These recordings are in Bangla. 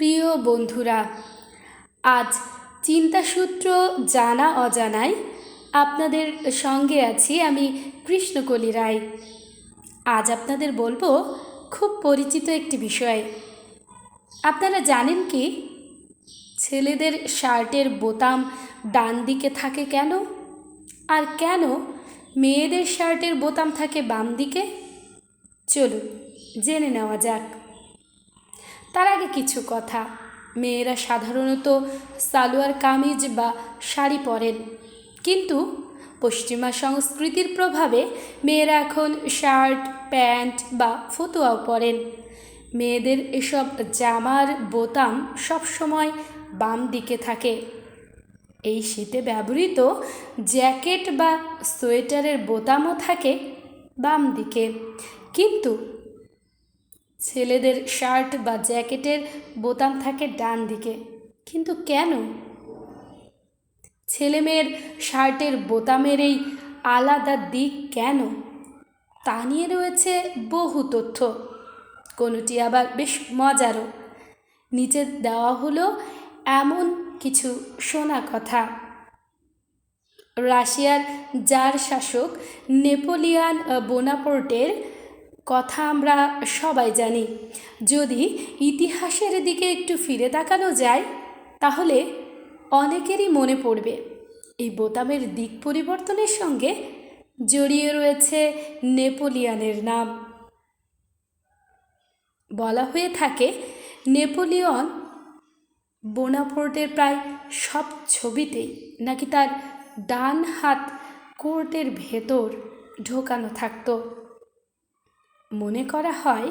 প্রিয় বন্ধুরা, আজ চিন্তাসূত্র জানা অজানায় আপনাদের সঙ্গে আছি আমি কৃষ্ণকলি রায়। আজ আপনাদের বলব খুব পরিচিত একটি বিষয়। আপনারা জানেন কি? ছেলেদের শার্টের বোতাম ডান দিকে থাকে কেন? আর কেন মেয়েদের শার্টের বোতাম থাকে বাম দিকে? চলুন, জেনে নেওয়া যাক। তার আগে কিছু কথা। মেয়েরা সাধারণত সালোয়ার কামিজ বা শাড়ি পরেন। কিন্তু পশ্চিমা সংস্কৃতির প্রভাবে মেয়েরা এখন শার্ট, প্যান্ট বা ফতুয়াও পরেন। মেয়েদের এসব জামার বোতাম সবসময় বাম দিকে থাকে। এই শীতে ব্যবহৃত জ্যাকেট বা সোয়েটারের বোতামও থাকে বাম দিকে কিন্তু ছেলেদের শার্ট বা জ্যাকেটের বোতাম থাকে ডান দিকে। কিন্তু কেন? ছেলেমেয়ের শার্টের বোতামের এই আলাদা দিক কেন? তা নিয়ে রয়েছে বহু তথ্য। কোনোটি আবার বেশ মজারও। নিচে দেওয়া হলো এমন কিছু শোনা কথা। রাশিয়ার জার শাসক নেপোলিয়ান বোনাপোর্টের কথা আমরা সবাই জানি। যদি ইতিহাসের দিকে একটু ফিরে তাকানো যায়, তাহলে অনেকেরই মনে পড়বে, এই বোতামের দিক পরিবর্তনের সঙ্গে জড়িয়ে রয়েছে নেপোলিয়ানের নাম। বলা হয়ে থাকে, নেপোলিয়ন বোনাপোর্টের প্রায় সব ছবিতেই নাকি তার ডান হাত কোর্টের ভেতর ঢোকানো থাকতো। মনে করা হয়,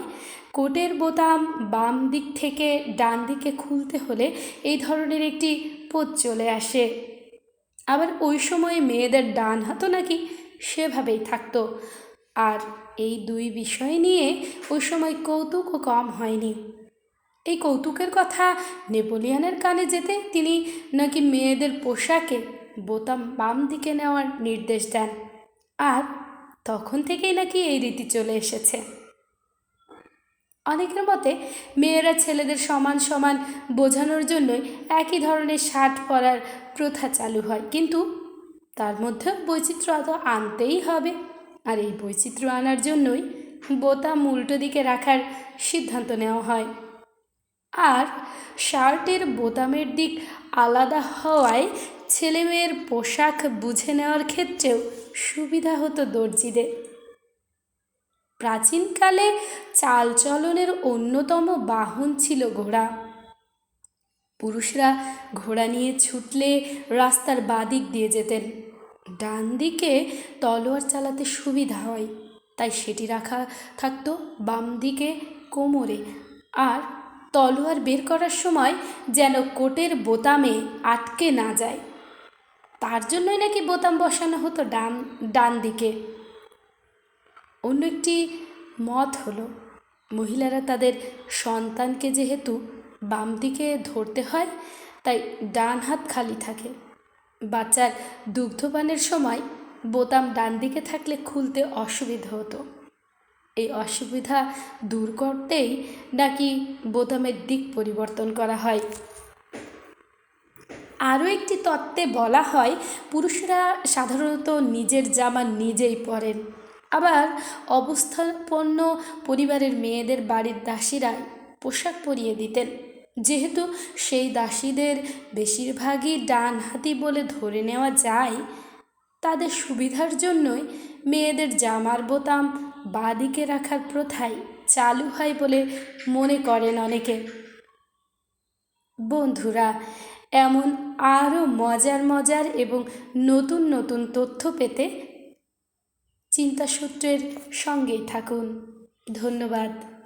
কোটের বোতাম বাম দিক থেকে ডান দিকে খুলতে হলে এই ধরনের একটি পথ চলে আসে। আবার ওই সময়ে মেয়েদের ডান হাতও নাকি সেভাবেই থাকতো। আর এই দুই বিষয় নিয়ে ওই সময় কৌতুকও কম হয়নি। এই কৌতুকের কথা নেপোলিয়ানের কানে যেতে তিনি নাকি মেয়েদের পোশাকে বোতাম বাম দিকে নেওয়ার নির্দেশ দেন। আর তখন থেকেই নাকি এই রীতি চলে এসেছে। অনেকের মতে মেয়েরা ছেলেদের সমান সমান বোঝানোর জন্যই একই ধরনের শার্ট পরার প্রথা চালু হয়, কিন্তু তার মধ্যে বৈচিত্র্য তো আনতেই হবে। আর এই বৈচিত্র্য আনার জন্যই বোতাম উল্টো দিকে রাখার সিদ্ধান্ত নেওয়া হয়। আর শার্টের বোতামের দিক আলাদা হওয়ায় ছেলেমেয়ের পোশাক বুঝে নেওয়ার ক্ষেত্রেও সুবিধা হতো দর্জিদের। প্রাচীনকালে চালচলনের অন্যতম বাহন ছিল ঘোড়া। পুরুষরা ঘোড়া নিয়ে ছুটলে রাস্তার বাদিক দিয়ে যেতেন। ডান দিকে তলোয়ার চালাতে সুবিধা হয়, তাই সেটি রাখা থাকতো বাম দিকে কোমরে। আর তলোয়ার বের করার সময় যেন কোটের বোতামে আটকে না যায়। তার জন্যই নাকি বোতাম বসানো হতো ডান ডান দিকে। অন্য একটি মত হলো, মহিলারা তাদের সন্তানকে যেহেতু বাম দিকে ধরতে হয়, তাই ডান হাত খালি থাকে। বাচ্চার দুগ্ধপানের সময় বোতাম ডান দিকে থাকলে খুলতে অসুবিধা হতো। এই অসুবিধা দূর করতেই নাকি বোতামের দিক পরিবর্তন করা হয়। আরও একটি তত্ত্বে বলা হয়, পুরুষরা সাধারণত নিজের জামা নিজেই পরেন। আবার অবস্থাপন্ন পরিবারের মেয়েদের বাড়ির দাসীরাই পোশাক পরিয়ে দিতেন। যেহেতু সেই দাসীদের বেশিরভাগই ডান হাতি বলে ধরে নেওয়া যায়, তাদের সুবিধার জন্যই মেয়েদের জামার বোতাম বাদিকে রাখার প্রথাই চালু হয় বলে মনে করেন অনেকে। বন্ধুরা এমন আরও মজার মজার এবং নতুন নতুন তথ্য পেতে চিন্তাসূত্রের সঙ্গেই থাকুন। ধন্যবাদ।